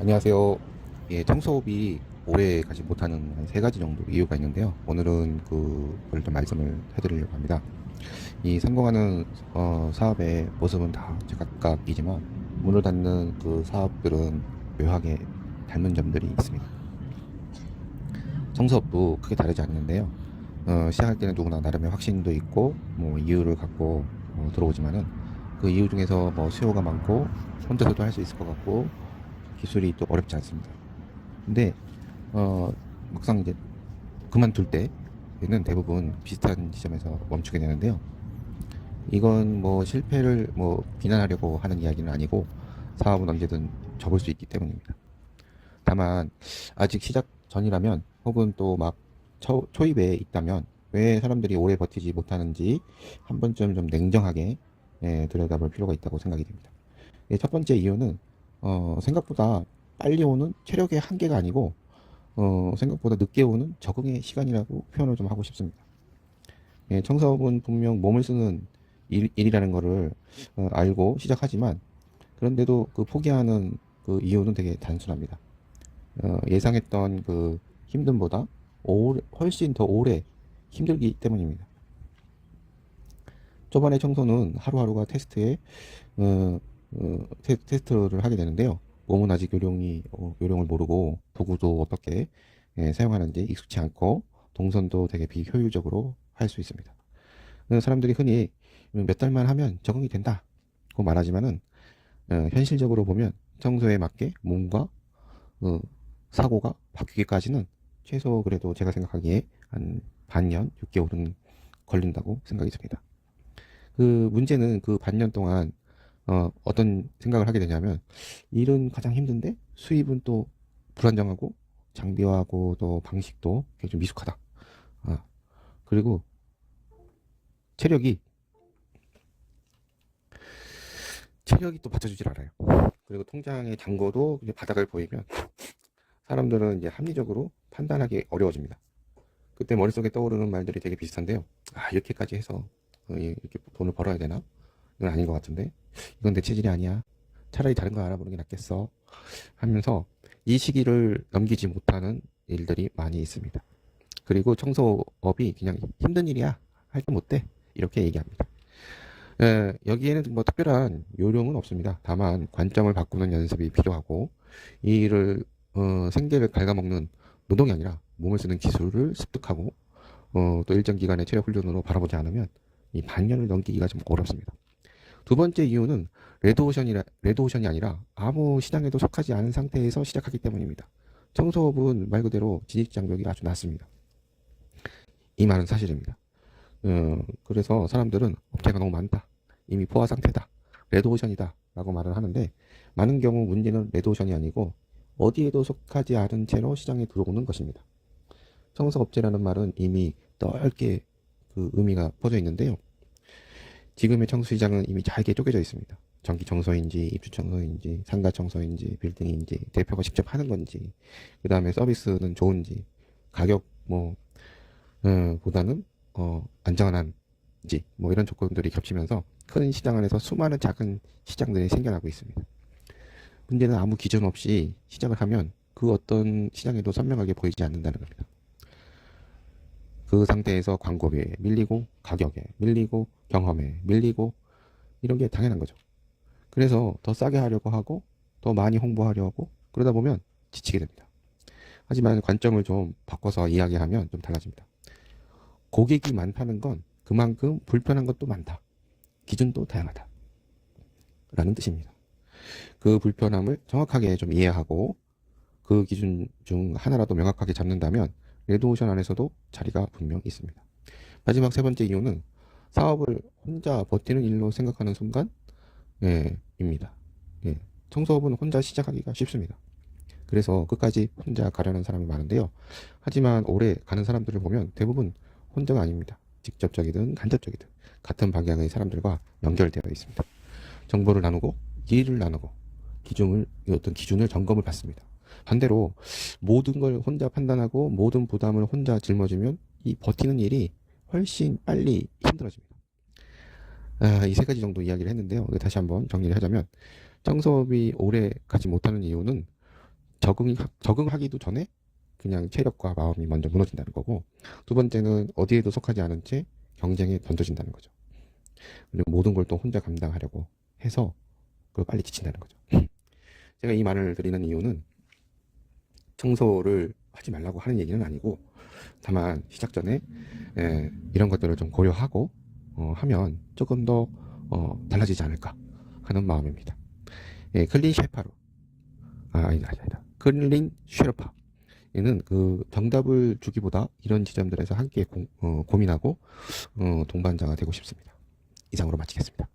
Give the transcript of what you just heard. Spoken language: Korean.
안녕하세요. 예, 청소업이 오래 가지 못하는 한 세 가지 정도 이유가 있는데요. 오늘은 그걸 좀 말씀을 해드리려고 합니다. 이 성공하는 어, 사업의 모습은 다 제각각이지만 문을 닫는 그 사업들은 묘하게 닮은 점들이 있습니다. 청소업도 크게 다르지 않는데요. 어, 시작할 때는 누구나 나름의 확신도 있고 뭐 이유를 갖고 어, 들어오지만은 그 이유 중에서 뭐 수요가 많고 혼자서도 할 수 있을 것 같고 기술이 또 어렵지 않습니다. 근데 어 막상 이제 그만둘 때는 대부분 비슷한 지점에서 멈추게 되는데요. 이건 뭐 실패를 뭐 비난하려고 하는 이야기는 아니고 사업은 언제든 접을 수 있기 때문입니다. 다만 아직 시작 전이라면 혹은 또 막 초입에 있다면 왜 사람들이 오래 버티지 못하는지 한 번쯤 좀 냉정하게 예, 들여다볼 필요가 있다고 생각이 됩니다. 예, 첫 번째 이유는 어, 생각보다 빨리 오는 체력의 한계가 아니고 어, 생각보다 늦게 오는 적응의 시간이라고 표현을 좀 하고 싶습니다. 예, 청사업은 분명 몸을 쓰는 일, 일이라는 거를 어, 알고 시작하지만 그런데도 그 포기하는 그 이유는 되게 단순합니다. 어, 예상했던 그 힘듦보다 오래, 훨씬 더 오래 힘들기 때문입니다. 초반의 청소는 하루하루가 테스트에 어, 어, 테, 테스트를 하게 되는데요. 몸은 아직 요령이 어, 요령을 모르고 도구도 어떻게 예, 사용하는지 익숙치 않고 동선도 되게 비효율적으로 할 수 있습니다. 어, 사람들이 흔히 몇 달만 하면 적응이 된다고 말하지만은 어, 현실적으로 보면 청소에 맞게 몸과 어, 사고가 바뀌기까지는 최소 그래도 제가 생각하기에 한 반년, 6개월은 걸린다고 생각이 듭니다. 그 문제는 그 반년 동안 어, 어떤 생각을 하게 되냐면 일은 가장 힘든데 수입은 또 불안정하고 장비하고 또 방식도 좀 미숙하다. 아, 그리고 체력이 체력이 또 받쳐주질 않아요. 그리고 통장의 잔고도 이제 바닥을 보이면 사람들은 이제 합리적으로 판단하기 어려워집니다. 그때 머릿속에 떠오르는 말들이 되게 비슷한데요. 아, 이렇게까지 해서 어, 이렇게 돈을 벌어야 되나? 이건 아닌 것 같은데. 이건 내 체질이 아니야. 차라리 다른 거 알아보는 게 낫겠어. 하면서 이 시기를 넘기지 못하는 일들이 많이 있습니다. 그리고 청소업이 그냥 힘든 일이야. 할 때 못돼. 이렇게 얘기합니다. 에, 여기에는 뭐 특별한 요령은 없습니다. 다만 관점을 바꾸는 연습이 필요하고 이 일을 어, 생계를 갉아먹는 노동이 아니라 몸을 쓰는 기술을 습득하고 어, 또 일정 기간의 체력 훈련으로 바라보지 않으면 이 반년을 넘기기가 좀 어렵습니다. 두 번째 이유는 레드오션이라, 레드오션이 아니라 아무 시장에도 속하지 않은 상태에서 시작하기 때문입니다. 청소업은 말 그대로 진입장벽이 아주 낮습니다. 이 말은 사실입니다. 어, 그래서 사람들은 업체가 너무 많다. 이미 포화 상태다. 레드오션이다. 라고 말을 하는데 많은 경우 문제는 레드오션이 아니고 어디에도 속하지 않은 채로 시장에 들어오는 것입니다. 청소업체라는 말은 이미 넓게 그 의미가 퍼져 있는데요. 지금의 청소 시장은 이미 잘게 쪼개져 있습니다. 전기 청소인지, 입주 청소인지, 상가 청소인지, 빌딩인지, 대표가 직접 하는 건지, 그 다음에 서비스는 좋은지, 가격 뭐 어, 보다는 어, 안전한지 뭐 이런 조건들이 겹치면서 큰 시장 안에서 수많은 작은 시장들이 생겨나고 있습니다. 문제는 아무 기준 없이 시작을 하면 그 어떤 시장에도 선명하게 보이지 않는다는 겁니다. 그 상태에서 광고비에 밀리고 가격에 밀리고 경험에 밀리고 이런 게 당연한 거죠. 그래서 더 싸게 하려고 하고 더 많이 홍보하려고 그러다 보면 지치게 됩니다. 하지만 관점을 좀 바꿔서 이야기하면 좀 달라집니다. 고객이 많다는 건 그만큼 불편한 것도 많다. 기준도 다양하다. 라는 뜻입니다. 그 불편함을 정확하게 좀 이해하고 그 기준 중 하나라도 명확하게 잡는다면 레드오션 안에서도 자리가 분명 있습니다. 마지막 세 번째 이유는 사업을 혼자 버티는 일로 생각하는 순간, 예, 입니다. 예, 청소업은 혼자 시작하기가 쉽습니다. 그래서 끝까지 혼자 가려는 사람이 많은데요. 하지만 오래 가는 사람들을 보면 대부분 혼자가 아닙니다. 직접적이든 간접적이든 같은 방향의 사람들과 연결되어 있습니다. 정보를 나누고 일을 나누고 기준을 어떤 기준을 점검을 받습니다. 반대로 모든 걸 혼자 판단하고 모든 부담을 혼자 짊어지면 이 버티는 일이 훨씬 빨리 힘들어집니다. 아, 이 세 가지 정도 이야기를 했는데요. 다시 한번 정리를 하자면 청소업이 오래 가지 못하는 이유는 적응이 적응하기도 전에 그냥 체력과 마음이 먼저 무너진다는 거고 두 번째는 어디에도 속하지 않은 채 경쟁에 던져진다는 거죠. 그리고 모든 걸 또 혼자 감당하려고 해서 그 빨리 지친다는 거죠. 제가 이 말을 드리는 이유는 청소를 하지 말라고 하는 얘기는 아니고 다만 시작 전에 예, 이런 것들을 좀 고려하고 어, 하면 조금 더 어, 달라지지 않을까 하는 마음입니다. 예, 클린 셰파로 아 아니다 아니다. 클린 쉐르파 얘는 그 정답을 주기보다 이런 지점들에서 함께 고, 어, 고민하고 어, 동반자가 되고 싶습니다. 이상으로 마치겠습니다.